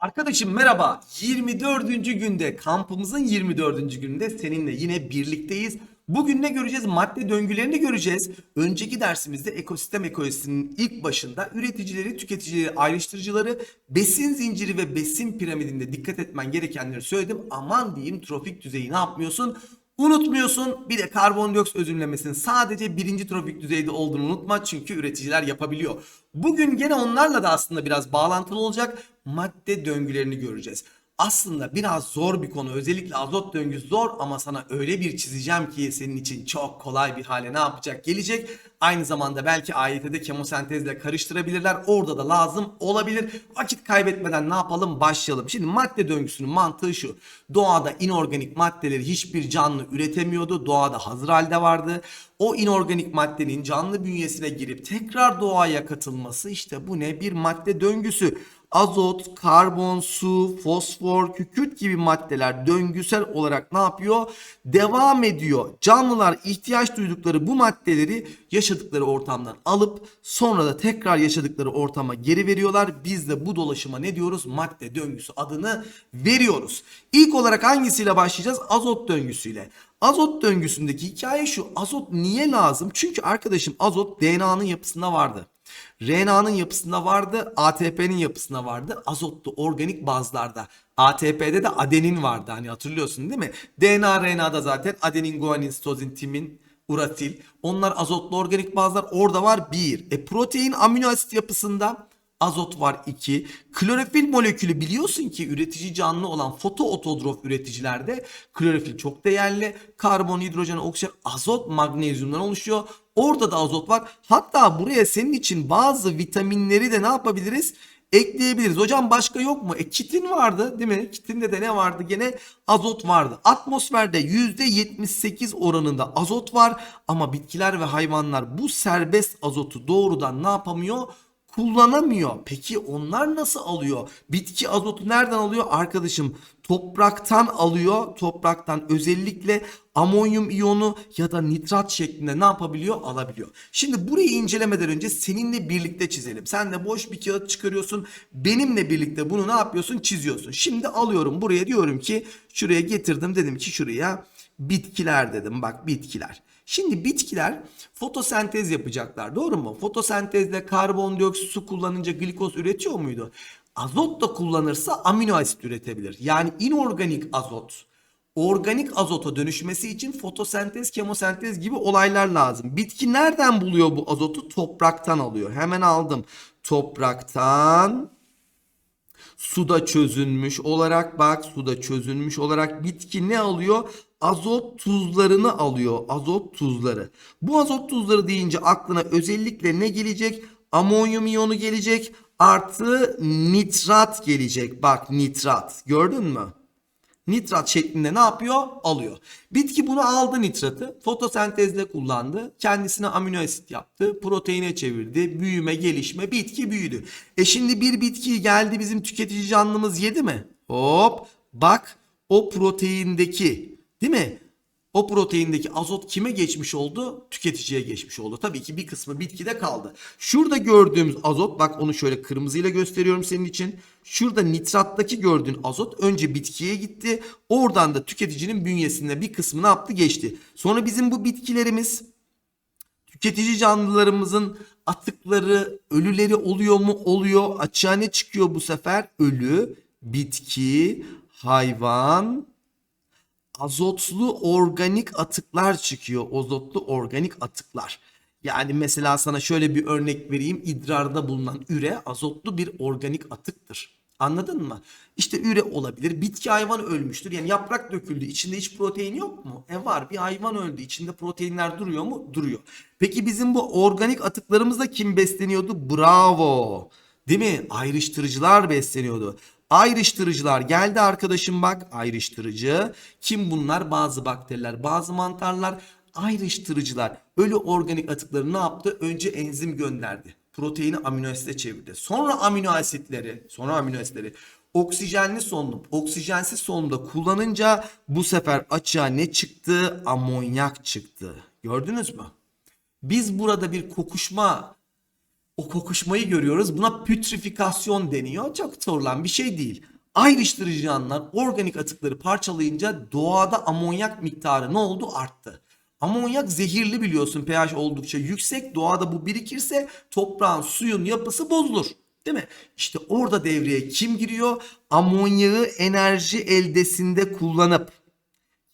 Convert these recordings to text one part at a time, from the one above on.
Arkadaşım merhaba. 24. günde kampımızın 24. gününde seninle yine birlikteyiz. Bugün ne göreceğiz? Madde döngülerini göreceğiz. Önceki dersimizde ekosistem ekolojisinin ilk başında üreticileri, tüketicileri, ayrıştırıcıları, besin zinciri ve besin piramidinde dikkat etmen gerekenleri söyledim. Aman diyeyim trofik düzeyi ne yapmıyorsun? Unutmuyorsun. Bir de karbondioksit özümlemesinin sadece birinci trofik düzeyde olduğunu unutma. Çünkü üreticiler yapabiliyor. Bugün gene onlarla da aslında biraz bağlantılı olacak. Madde döngülerini göreceğiz. Aslında biraz zor bir konu. Özellikle azot döngüsü zor ama sana öyle bir çizeceğim ki senin için çok kolay bir hale ne yapacak gelecek. Aynı zamanda belki AYT'de kemosentezle karıştırabilirler. Orada da lazım olabilir. Vakit kaybetmeden ne yapalım? Başlayalım. Şimdi madde döngüsünün mantığı şu. Doğada inorganik maddeleri hiçbir canlı üretemiyordu. Doğada hazır halde vardı. O inorganik maddenin canlı bünyesine girip tekrar doğaya katılması işte bu ne? Bir madde döngüsü azot, karbon, su, fosfor, kükürt gibi maddeler döngüsel olarak ne yapıyor? Devam ediyor. Canlılar ihtiyaç duydukları bu maddeleri yaşadıkları ortamdan alıp sonra da tekrar yaşadıkları ortama geri veriyorlar. Biz de bu dolaşıma ne diyoruz? Madde döngüsü adını veriyoruz. İlk olarak hangisiyle başlayacağız? Azot döngüsüyle. Azot döngüsündeki hikaye şu. Azot niye lazım? Çünkü arkadaşım azot DNA'nın yapısında vardı. RNA'nın yapısında vardı, ATP'nin yapısında vardı. Azotlu organik bazlarda. ATP'de de adenin vardı hani hatırlıyorsun değil mi? DNA, RNA'da zaten adenin, guanin, sitozin, timin, urasil. Onlar azotlu organik bazlar. Orada var 1. E protein amino asit yapısında azot var 2. Klorofil molekülü biliyorsun ki üretici canlı olan fotoototrof üreticilerde klorofil çok değerli. Karbon, hidrojen, oksijen, azot, magnezyumdan oluşuyor. Orada da azot var. Hatta buraya senin için bazı vitaminleri de ne yapabiliriz? ekleyebiliriz. Hocam başka yok mu? E kitin vardı değil mi? Kitinde de ne vardı? Gene azot vardı. Atmosferde %78 oranında azot var ama bitkiler ve hayvanlar bu serbest azotu doğrudan ne yapamıyor? Kullanamıyor. Peki onlar nasıl alıyor? Bitki azotu nereden alıyor? Arkadaşım topraktan alıyor. Topraktan özellikle amonyum iyonu ya da nitrat şeklinde ne yapabiliyor? Alabiliyor. Şimdi burayı incelemeden önce seninle birlikte çizelim. Sen de boş bir kağıt çıkarıyorsun. Benimle birlikte bunu ne yapıyorsun? Çiziyorsun. Şimdi alıyorum buraya diyorum ki şuraya getirdim dedim ki şuraya bitkiler dedim. Bak bitkiler. Şimdi bitkiler fotosentez yapacaklar doğru mu? Fotosentezde karbondioksit su kullanınca glikoz üretiyor muydu? Azot da kullanırsa amino asit üretebilir. Yani inorganik azot organik azota dönüşmesi için fotosentez, kemosentez gibi olaylar lazım. Bitki nereden buluyor bu azotu? Topraktan alıyor. Hemen aldım. Topraktan suda çözünmüş olarak bak suda çözünmüş olarak bitki ne alıyor? Azot tuzlarını alıyor. Azot tuzları. Bu azot tuzları deyince aklına özellikle ne gelecek? Amonyum iyonu gelecek. Artı nitrat gelecek. Bak nitrat. Gördün mü? Nitrat şeklinde ne yapıyor? Alıyor. Bitki bunu aldı nitratı. Fotosentezle kullandı. Kendisine amino asit yaptı. Proteine çevirdi. Büyüme, gelişme. Bitki büyüdü. E şimdi bir bitki geldi bizim tüketici canlımız yedi mi? Hop. Bak o proteindeki değil mi? O proteindeki azot kime geçmiş oldu? Tüketiciye geçmiş oldu. Tabii ki bir kısmı bitkide kaldı. Şurada gördüğümüz azot bak onu şöyle kırmızıyla gösteriyorum senin için. Şurada nitrattaki gördüğün azot önce bitkiye gitti. Oradan da tüketicinin bünyesinde bir kısmı ne yaptı? Geçti. Sonra bizim bu bitkilerimiz tüketici canlılarımızın atıkları, ölüleri oluyor mu? Oluyor. Açığa ne çıkıyor bu sefer? Ölü, bitki, hayvan, azotlu organik atıklar çıkıyor. Azotlu organik atıklar. Yani mesela sana şöyle bir örnek vereyim. İdrarda bulunan üre azotlu bir organik atıktır. Anladın mı? İşte üre olabilir. Bitki hayvan ölmüştür. Yani yaprak döküldü. İçinde hiç protein yok mu? E var. Bir hayvan öldü. İçinde proteinler duruyor mu? Duruyor. Peki bizim bu organik atıklarımızda kim besleniyordu? Bravo. Değil mi? Ayrıştırıcılar besleniyordu. Ayrıştırıcılar geldi arkadaşım bak ayrıştırıcı. Kim bunlar? Bazı bakteriler, bazı mantarlar. Ayrıştırıcılar ölü organik atıkları ne yaptı? Önce enzim gönderdi. Proteini amino asite çevirdi. Sonra amino asitleri, sonra amino asitleri oksijenli solunum, oksijensiz solunumda kullanınca bu sefer açığa ne çıktı? Amonyak çıktı. Gördünüz mü? Biz burada bir kokuşma o kokuşmayı görüyoruz. Buna pütrifikasyon deniyor. Çok sorulan bir şey değil. Ayrıştırıcı yanlar organik atıkları parçalayınca doğada amonyak miktarı ne oldu? Arttı. Amonyak zehirli biliyorsun pH oldukça yüksek. Doğada bu birikirse toprağın suyun yapısı bozulur. Değil mi? İşte orada devreye kim giriyor? Amonyağı enerji eldesinde kullanıp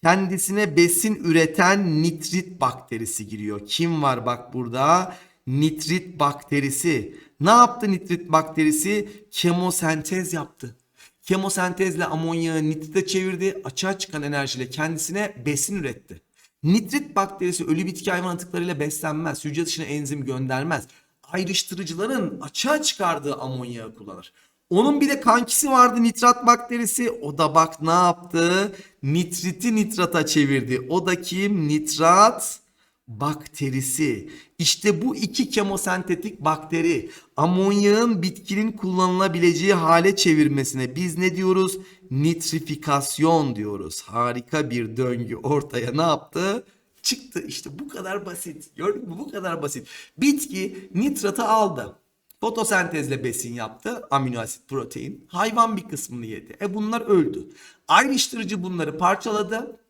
kendisine besin üreten nitrit bakterisi giriyor. Kim var bak burada? Nitrit bakterisi. Ne yaptı nitrit bakterisi? Kemosentez yaptı. Kemosentezle amonyağı nitrite çevirdi. Açığa çıkan enerjiyle kendisine besin üretti. Nitrit bakterisi ölü bitki hayvan atıklarıyla beslenmez. Hücre dışına enzim göndermez. Ayrıştırıcıların açığa çıkardığı amonyağı kullanır. Onun bir de kankisi vardı nitrat bakterisi. O da bak ne yaptı? Nitriti nitrata çevirdi. O da kim? Nitrat bakterisi. İşte bu iki kemosentetik bakteri amonyağın bitkinin kullanılabileceği hale çevirmesine biz ne diyoruz? Nitrifikasyon diyoruz. Harika bir döngü ortaya ne yaptı? Çıktı işte bu kadar basit. Gördün mü bu kadar basit. Bitki nitratı aldı. Fotosentezle besin yaptı. Amino asit, protein. Hayvan bir kısmını yedi. E bunlar öldü. Ayrıştırıcı bunları parçaladı.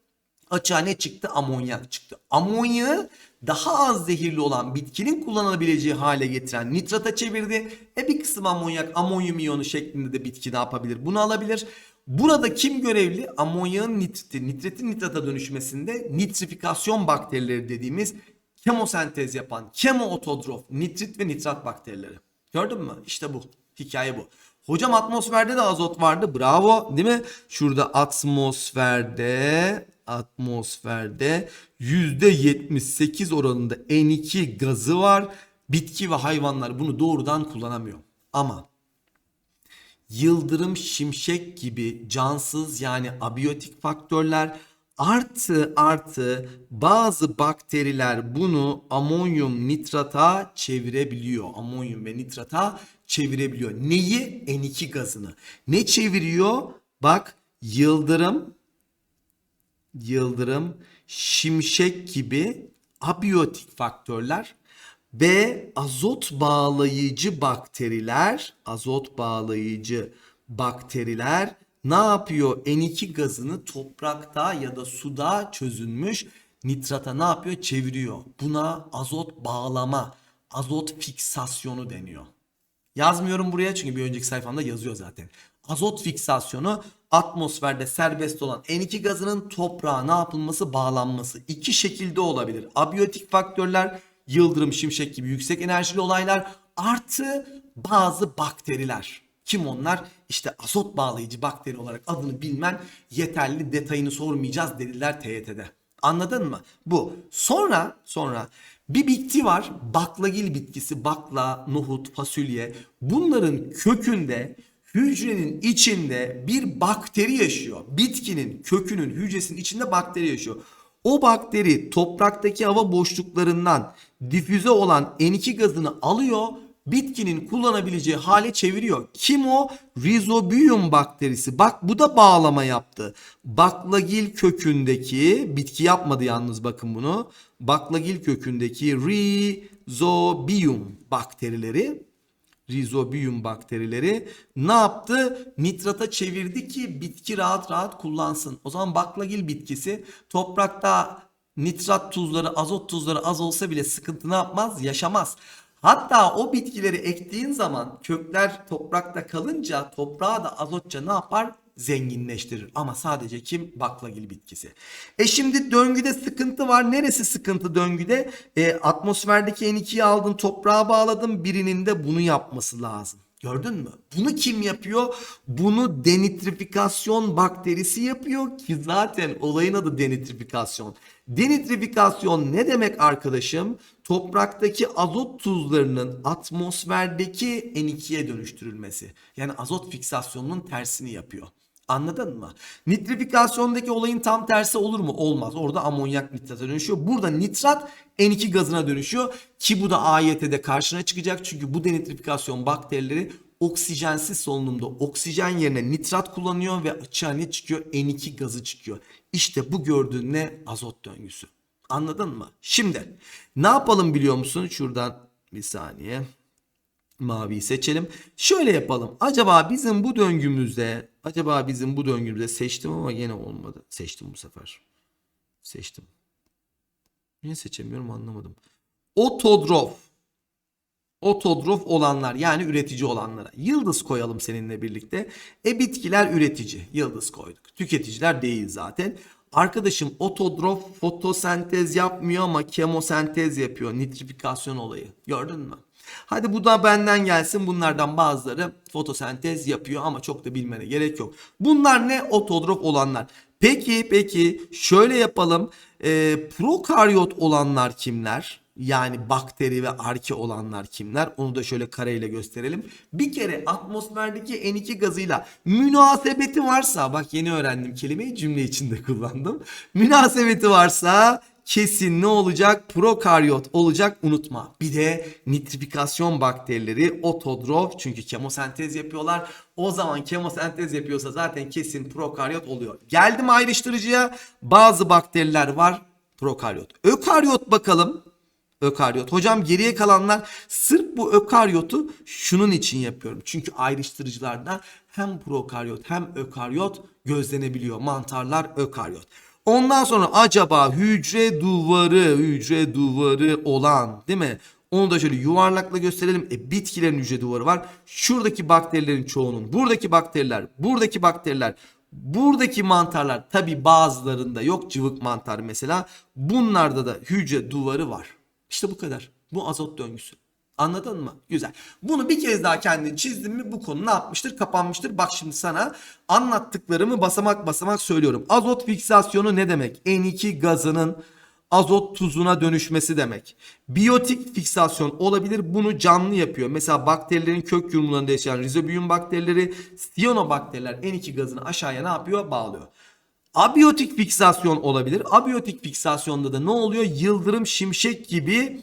Açığa ne çıktı? Amonyak çıktı. Amonyağı daha az zehirli olan bitkinin kullanılabileceği hale getiren nitrata çevirdi. E bir kısım amonyak amonyum iyonu şeklinde de bitki ne yapabilir? Bunu alabilir. Burada kim görevli? Amonyağın nitriti, nitritin nitrata dönüşmesinde nitrifikasyon bakterileri dediğimiz kemosentez yapan kemootodrof nitrit ve nitrat bakterileri. Gördün mü? İşte bu. Hikaye bu. Hocam atmosferde de azot vardı. Bravo değil mi? Şurada atmosferde atmosferde %78 oranında N2 gazı var. Bitki ve hayvanlar bunu doğrudan kullanamıyor. Ama yıldırım, şimşek gibi cansız yani abiyotik faktörler artı artı bazı bakteriler bunu amonyum nitrata çevirebiliyor. Amonyum ve nitrata çevirebiliyor. Neyi? N2 gazını. Ne çeviriyor? Bak yıldırım, yıldırım, şimşek gibi abiyotik faktörler ve azot bağlayıcı bakteriler, azot bağlayıcı bakteriler ne yapıyor? N2 gazını toprakta ya da suda çözünmüş nitrata ne yapıyor? Çeviriyor. Buna azot bağlama, azot fiksasyonu deniyor. Yazmıyorum buraya çünkü bir önceki sayfamda yazıyor zaten. Azot fiksasyonu atmosferde serbest olan N2 gazının toprağa ne yapılması bağlanması. iki şekilde olabilir. Abiyotik faktörler, yıldırım, şimşek gibi yüksek enerjili olaylar artı bazı bakteriler. Kim onlar? İşte azot bağlayıcı bakteri olarak adını bilmen yeterli detayını sormayacağız dediler TYT'de. Anladın mı? Bu. Sonra sonra bir bitki var. Baklagil bitkisi, bakla, nohut, fasulye. Bunların kökünde hücrenin içinde bir bakteri yaşıyor. Bitkinin kökünün hücresinin içinde bakteri yaşıyor. O bakteri topraktaki hava boşluklarından difüze olan N2 gazını alıyor bitkinin kullanabileceği hale çeviriyor. Kim o? Rhizobium bakterisi. Bak bu da bağlama yaptı. Baklagil kökündeki bitki yapmadı yalnız bakın bunu. Baklagil kökündeki Rhizobium bakterileri Rhizobium bakterileri ne yaptı? Nitrata çevirdi ki bitki rahat rahat kullansın. O zaman baklagil bitkisi toprakta nitrat tuzları, azot tuzları az olsa bile sıkıntı ne yapmaz? Yaşamaz. Hatta o bitkileri ektiğin zaman kökler toprakta kalınca toprağı da azotça ne yapar? Zenginleştirir. Ama sadece kim? Baklagil bitkisi. E şimdi döngüde sıkıntı var. Neresi sıkıntı döngüde? E, atmosferdeki N2'yi aldın toprağa bağladın. Birinin de bunu yapması lazım. Gördün mü? Bunu kim yapıyor? Bunu denitrifikasyon bakterisi yapıyor ki zaten olayın adı denitrifikasyon. Denitrifikasyon ne demek arkadaşım? Topraktaki azot tuzlarının atmosferdeki N2'ye dönüştürülmesi. Yani azot fiksasyonunun tersini yapıyor. Anladın mı? Nitrifikasyondaki olayın tam tersi olur mu? Olmaz. Orada amonyak nitrata dönüşüyor. Burada nitrat N2 gazına dönüşüyor. Ki bu da AYT'de karşına çıkacak. Çünkü bu denitrifikasyon bakterileri oksijensiz solunumda oksijen yerine nitrat kullanıyor ve açığa ne çıkıyor? N2 gazı çıkıyor. İşte bu gördüğün ne? Azot döngüsü. Anladın mı? Şimdi ne yapalım biliyor musun? Şuradan bir saniye. Maviyi seçelim. Şöyle yapalım. Acaba bizim bu döngümüzde acaba bizim bu döngümüzde seçtim ama yine olmadı. Seçtim bu sefer. Seçtim. Niye seçemiyorum anlamadım. Otodrof. Otodrof olanlar yani üretici olanlara. Yıldız koyalım seninle birlikte. E bitkiler üretici. Yıldız koyduk. Tüketiciler değil zaten. Arkadaşım otodrof fotosentez yapmıyor ama kemosentez yapıyor. Nitrifikasyon olayı. Gördün mü? Hadi bu da benden gelsin. Bunlardan bazıları fotosentez yapıyor ama çok da bilmene gerek yok. Bunlar ne? Otodrof olanlar. Peki peki şöyle yapalım. Ee, prokaryot olanlar kimler? Yani bakteri ve arke olanlar kimler? Onu da şöyle kareyle gösterelim. Bir kere atmosferdeki N2 gazıyla münasebeti varsa bak yeni öğrendim kelimeyi cümle içinde kullandım. Münasebeti varsa kesin ne olacak? Prokaryot olacak unutma. Bir de nitrifikasyon bakterileri otodrof çünkü kemosentez yapıyorlar. O zaman kemosentez yapıyorsa zaten kesin prokaryot oluyor. Geldim ayrıştırıcıya bazı bakteriler var prokaryot. Ökaryot bakalım. Ökaryot. Hocam geriye kalanlar sırf bu ökaryotu şunun için yapıyorum. Çünkü ayrıştırıcılarda hem prokaryot hem ökaryot gözlenebiliyor. Mantarlar ökaryot. Ondan sonra acaba hücre duvarı, hücre duvarı olan değil mi? Onu da şöyle yuvarlakla gösterelim. E, bitkilerin hücre duvarı var. Şuradaki bakterilerin çoğunun, buradaki bakteriler, buradaki bakteriler, buradaki mantarlar tabi bazılarında yok cıvık mantar mesela. Bunlarda da hücre duvarı var. İşte bu kadar. Bu azot döngüsü. Anladın mı? Güzel. Bunu bir kez daha kendin çizdin mi bu konu ne yapmıştır? Kapanmıştır. Bak şimdi sana anlattıklarımı basamak basamak söylüyorum. Azot fiksasyonu ne demek? N2 gazının azot tuzuna dönüşmesi demek. Biyotik fiksasyon olabilir. Bunu canlı yapıyor. Mesela bakterilerin kök yumrularında yaşayan rizobiyum bakterileri, siyanobakteriler N2 gazını aşağıya ne yapıyor? Bağlıyor. Abiyotik fiksasyon olabilir. Abiyotik fiksasyonda da ne oluyor? Yıldırım, şimşek gibi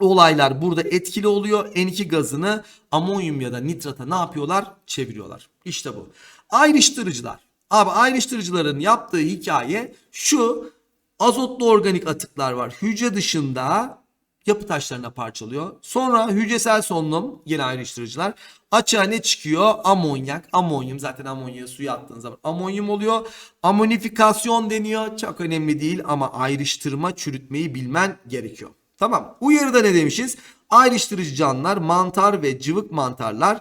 olaylar burada etkili oluyor. N2 gazını amonyum ya da nitrata ne yapıyorlar? Çeviriyorlar. İşte bu. Ayrıştırıcılar. Abi ayrıştırıcıların yaptığı hikaye şu. Azotlu organik atıklar var. Hücre dışında yapı taşlarına parçalıyor. Sonra hücresel solunum yine ayrıştırıcılar. Açığa ne çıkıyor? Amonyak. Amonyum zaten amonyağı suya attığın zaman amonyum oluyor. Amonifikasyon deniyor. Çok önemli değil ama ayrıştırma çürütmeyi bilmen gerekiyor. Tamam. Uyarıda ne demişiz? Ayrıştırıcı canlılar, mantar ve cıvık mantarlar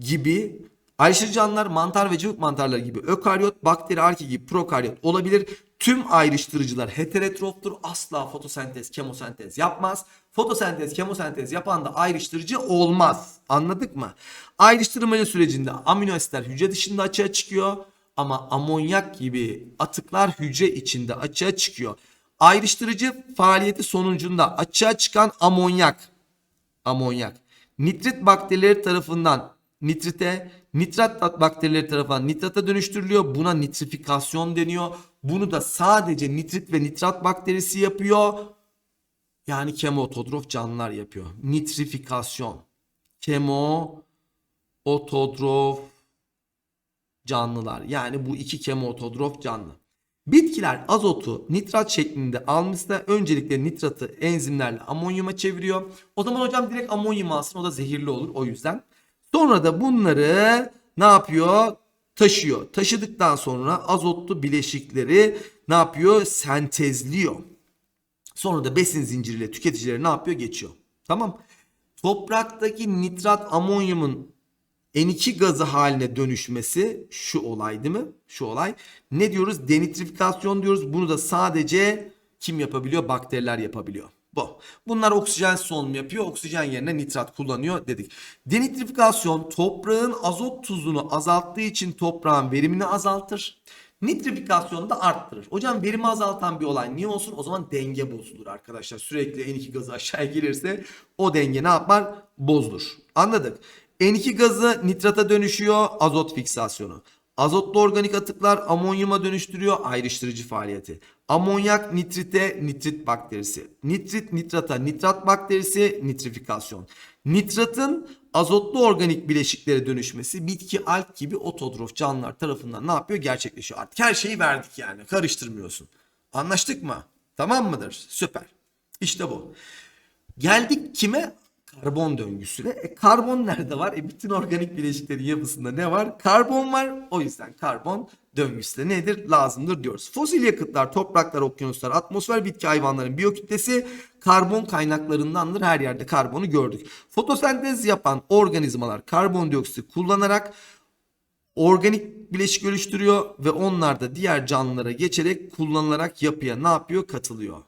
gibi ayrıştırıcı canlılar, mantar ve cıvık mantarlar gibi ökaryot, bakteri, arke gibi prokaryot olabilir. Tüm ayrıştırıcılar heterotroftur. Asla fotosentez, kemosentez yapmaz. Fotosentez, kemosentez yapan da ayrıştırıcı olmaz. Anladık mı? Ayrıştırmacı sürecinde amino asitler hücre dışında açığa çıkıyor. Ama amonyak gibi atıklar hücre içinde açığa çıkıyor. Ayrıştırıcı faaliyeti sonucunda açığa çıkan amonyak amonyak nitrit bakterileri tarafından nitrite, nitrat bakterileri tarafından nitrata dönüştürülüyor. Buna nitrifikasyon deniyor. Bunu da sadece nitrit ve nitrat bakterisi yapıyor. Yani kemotodrof canlılar yapıyor. Nitrifikasyon. Kemo otodrof canlılar. Yani bu iki kemotodrof canlı. Bitkiler azotu nitrat şeklinde almışsa öncelikle nitratı enzimlerle amonyuma çeviriyor. O zaman hocam direkt amonyum alsın o da zehirli olur o yüzden. Sonra da bunları ne yapıyor? Taşıyor. Taşıdıktan sonra azotlu bileşikleri ne yapıyor? Sentezliyor. Sonra da besin zinciriyle tüketicilere ne yapıyor? Geçiyor. Tamam. Topraktaki nitrat amonyumun N2 gazı haline dönüşmesi şu olay değil mi? Şu olay. Ne diyoruz? Denitrifikasyon diyoruz. Bunu da sadece kim yapabiliyor? Bakteriler yapabiliyor. Bu. Bunlar oksijen solunum yapıyor. Oksijen yerine nitrat kullanıyor dedik. Denitrifikasyon toprağın azot tuzunu azalttığı için toprağın verimini azaltır. Nitrifikasyonu da arttırır. Hocam verimi azaltan bir olay niye olsun? O zaman denge bozulur arkadaşlar. Sürekli N2 gazı aşağıya gelirse o denge ne yapar? Bozulur. Anladık. N2 gazı nitrata dönüşüyor azot fiksasyonu. Azotlu organik atıklar amonyuma dönüştürüyor ayrıştırıcı faaliyeti. Amonyak nitrite nitrit bakterisi. Nitrit nitrata nitrat bakterisi nitrifikasyon. Nitratın azotlu organik bileşiklere dönüşmesi bitki alg gibi otodrof canlılar tarafından ne yapıyor? Gerçekleşiyor. Artık her şeyi verdik yani. Karıştırmıyorsun. Anlaştık mı? Tamam mıdır? Süper. İşte bu. Geldik kime? Karbon döngüsüne. E, karbon nerede var? E, bütün organik bileşiklerin yapısında ne var? Karbon var. O yüzden karbon döngüsü de nedir? Lazımdır diyoruz. Fosil yakıtlar, topraklar, okyanuslar, atmosfer, bitki, hayvanların biyokütlesi karbon kaynaklarındandır. Her yerde karbonu gördük. Fotosentez yapan organizmalar karbondioksit kullanarak organik bileşik oluşturuyor ve onlar da diğer canlılara geçerek kullanılarak yapıya ne yapıyor? Katılıyor.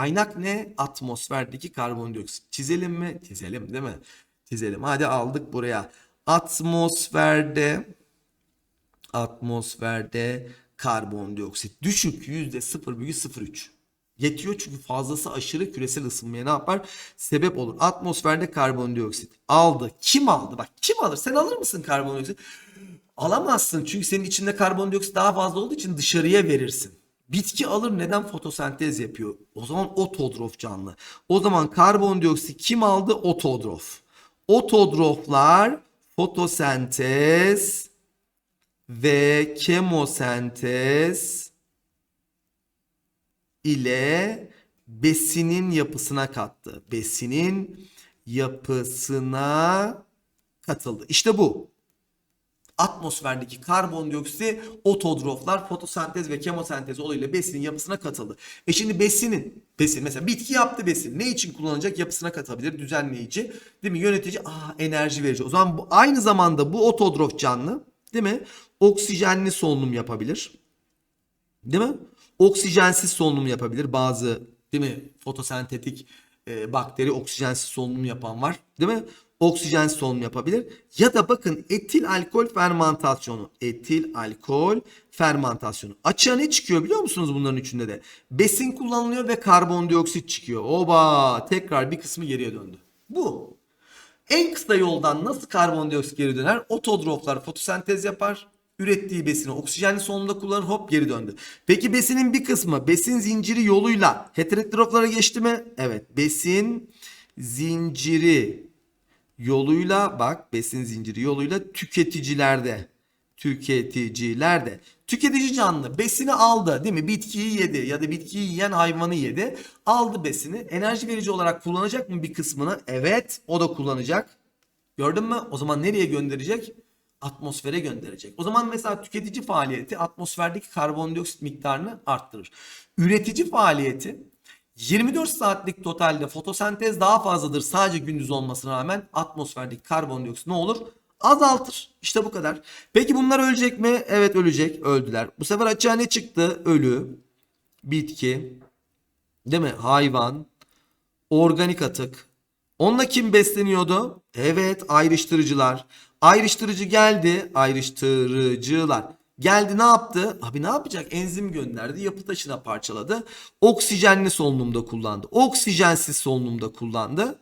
Kaynak ne? Atmosferdeki karbondioksit. Çizelim mi? Çizelim değil mi? Çizelim. Hadi aldık buraya. Atmosferde atmosferde karbondioksit düşük yüzde 0,03. Yetiyor çünkü fazlası aşırı küresel ısınmaya ne yapar? Sebep olur. Atmosferde karbondioksit aldı. Kim aldı? Bak kim alır? Sen alır mısın karbondioksit? Alamazsın çünkü senin içinde karbondioksit daha fazla olduğu için dışarıya verirsin. Bitki alır neden fotosentez yapıyor? O zaman ototrof canlı. O zaman karbondioksit kim aldı? Ototrof. Ototroflar fotosentez ve kemosentez ile besinin yapısına kattı. Besinin yapısına katıldı. İşte bu atmosferdeki karbondioksiti ototroflar fotosentez ve kemosentez yoluyla besinin yapısına katıldı. E şimdi besinin, besin mesela bitki yaptı besin. Ne için kullanacak? Yapısına katabilir. Düzenleyici, değil mi? Yönetici, aa enerji verici. O zaman bu aynı zamanda bu ototrof canlı, değil mi? Oksijenli solunum yapabilir. Değil mi? Oksijensiz solunum yapabilir. Bazı değil mi? Fotosentetik e, bakteri oksijensiz solunum yapan var. Değil mi? Oksijensiz solunum yapabilir. Ya da bakın etil alkol fermentasyonu. Etil alkol fermentasyonu. Açığa ne çıkıyor biliyor musunuz bunların üçünde de? Besin kullanılıyor ve karbondioksit çıkıyor. Oba tekrar bir kısmı geriye döndü. Bu. En kısa yoldan nasıl karbondioksit geri döner? Ototroflar fotosentez yapar. Ürettiği besini oksijenli solunumda kullanır hop geri döndü. Peki besinin bir kısmı besin zinciri yoluyla heterotroflara geçti mi? Evet besin zinciri yoluyla bak besin zinciri yoluyla tüketicilerde tüketicilerde tüketici canlı besini aldı değil mi? Bitkiyi yedi ya da bitkiyi yiyen hayvanı yedi. Aldı besini enerji verici olarak kullanacak mı bir kısmını? Evet o da kullanacak. Gördün mü? O zaman nereye gönderecek? Atmosfere gönderecek. O zaman mesela tüketici faaliyeti atmosferdeki karbondioksit miktarını arttırır. Üretici faaliyeti 24 saatlik totalde fotosentez daha fazladır sadece gündüz olmasına rağmen atmosferdeki karbondioksit ne olur? Azaltır. İşte bu kadar. Peki bunlar ölecek mi? Evet ölecek. Öldüler. Bu sefer açığa ne çıktı? Ölü, bitki, değil mi? Hayvan, organik atık. Onunla kim besleniyordu? Evet ayrıştırıcılar. Ayrıştırıcı geldi. Ayrıştırıcılar. Geldi ne yaptı? Abi ne yapacak? Enzim gönderdi. Yapı taşına parçaladı. Oksijenli solunumda kullandı. Oksijensiz solunumda kullandı.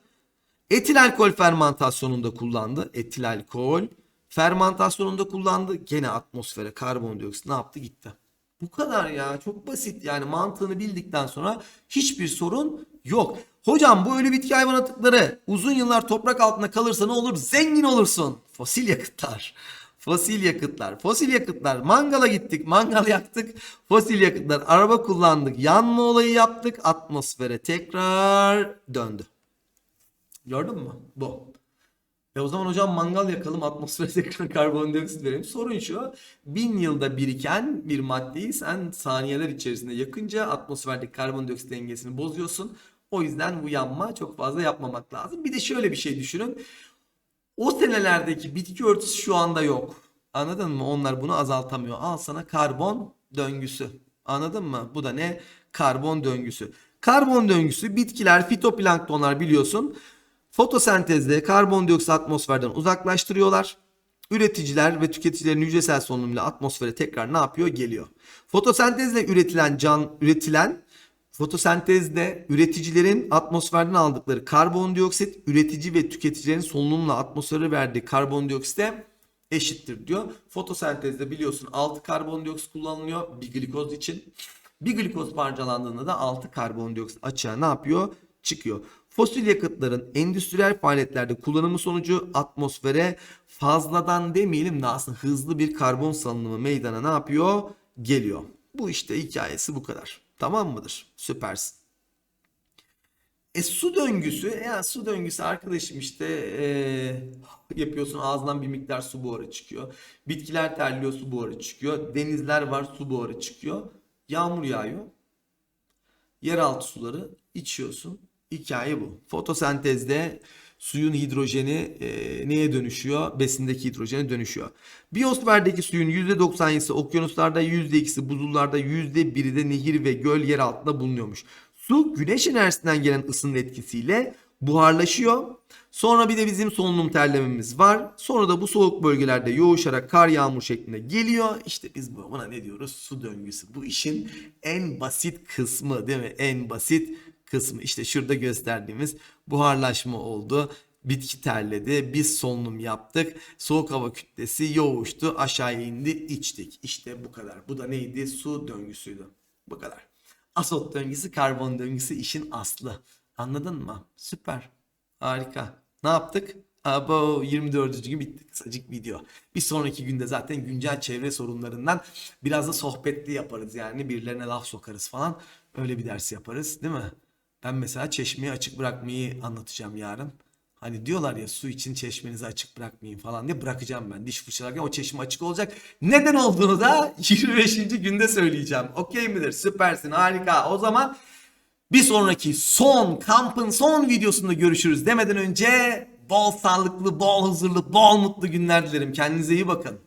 Etil alkol fermentasyonunda kullandı. Etil alkol fermentasyonunda kullandı. Gene atmosfere karbondioksit ne yaptı? Gitti. Bu kadar ya. Çok basit. Yani mantığını bildikten sonra hiçbir sorun yok. Hocam bu ölü bitki hayvan atıkları uzun yıllar toprak altında kalırsa ne olur? Zengin olursun. Fosil yakıtlar. Fosil yakıtlar. Fosil yakıtlar. Mangala gittik. Mangal yaktık. Fosil yakıtlar. Araba kullandık. Yanma olayı yaptık. Atmosfere tekrar döndü. Gördün mü? Bu. E o zaman hocam mangal yakalım atmosfere tekrar karbondioksit verelim. Sorun şu. Bin yılda biriken bir maddeyi sen saniyeler içerisinde yakınca atmosferdeki karbondioksit dengesini bozuyorsun. O yüzden bu yanma çok fazla yapmamak lazım. Bir de şöyle bir şey düşünün. O senelerdeki bitki örtüsü şu anda yok. Anladın mı? Onlar bunu azaltamıyor. Al sana karbon döngüsü. Anladın mı? Bu da ne? Karbon döngüsü. Karbon döngüsü bitkiler, fitoplanktonlar biliyorsun. Fotosentezde karbondioksit atmosferden uzaklaştırıyorlar. Üreticiler ve tüketicilerin hücresel solunumuyla atmosfere tekrar ne yapıyor? Geliyor. Fotosentezle üretilen can üretilen fotosentezde üreticilerin atmosferden aldıkları karbondioksit üretici ve tüketicilerin solunumla atmosfere verdiği karbondioksite eşittir diyor. Fotosentezde biliyorsun 6 karbondioksit kullanılıyor bir glikoz için. Bir glikoz parçalandığında da 6 karbondioksit açığa ne yapıyor? Çıkıyor. Fosil yakıtların endüstriyel faaliyetlerde kullanımı sonucu atmosfere fazladan demeyelim de aslında hızlı bir karbon salınımı meydana ne yapıyor? Geliyor. Bu işte hikayesi bu kadar. Tamam mıdır? Süpersin. E su döngüsü, ya su döngüsü arkadaşım işte e, yapıyorsun ağzından bir miktar su buharı çıkıyor. Bitkiler terliyor su buharı çıkıyor. Denizler var su buharı çıkıyor. Yağmur yağıyor. Yeraltı suları içiyorsun. Hikaye bu. Fotosentezde suyun hidrojeni e, neye dönüşüyor? Besindeki hidrojene dönüşüyor. Biyosferdeki suyun %97'si okyanuslarda, %2'si buzullarda, %1'i de nehir ve göl yer altında bulunuyormuş. Su güneş enerjisinden gelen ısının etkisiyle buharlaşıyor. Sonra bir de bizim solunum terlememiz var. Sonra da bu soğuk bölgelerde yoğuşarak kar yağmur şeklinde geliyor. İşte biz bu- buna ne diyoruz? Su döngüsü. Bu işin en basit kısmı değil mi? En basit kısmı. İşte şurada gösterdiğimiz buharlaşma oldu. Bitki terledi, biz solunum yaptık. Soğuk hava kütlesi yoğuştu, aşağıya indi, içtik. İşte bu kadar. Bu da neydi? Su döngüsüydü. Bu kadar. Azot döngüsü, karbon döngüsü işin aslı. Anladın mı? Süper. Harika. Ne yaptık? Abo 24. gün bitti. Kısacık video. Bir sonraki günde zaten güncel çevre sorunlarından biraz da sohbetli yaparız yani. Birilerine laf sokarız falan. Öyle bir ders yaparız değil mi? Ben mesela çeşmeyi açık bırakmayı anlatacağım yarın. Hani diyorlar ya su için çeşmenizi açık bırakmayın falan diye bırakacağım ben diş fırçalarken o çeşme açık olacak. Neden olduğunu da 25. günde söyleyeceğim. Okey midir? Süpersin harika. O zaman bir sonraki son kampın son videosunda görüşürüz demeden önce bol sağlıklı, bol huzurlu, bol mutlu günler dilerim. Kendinize iyi bakın.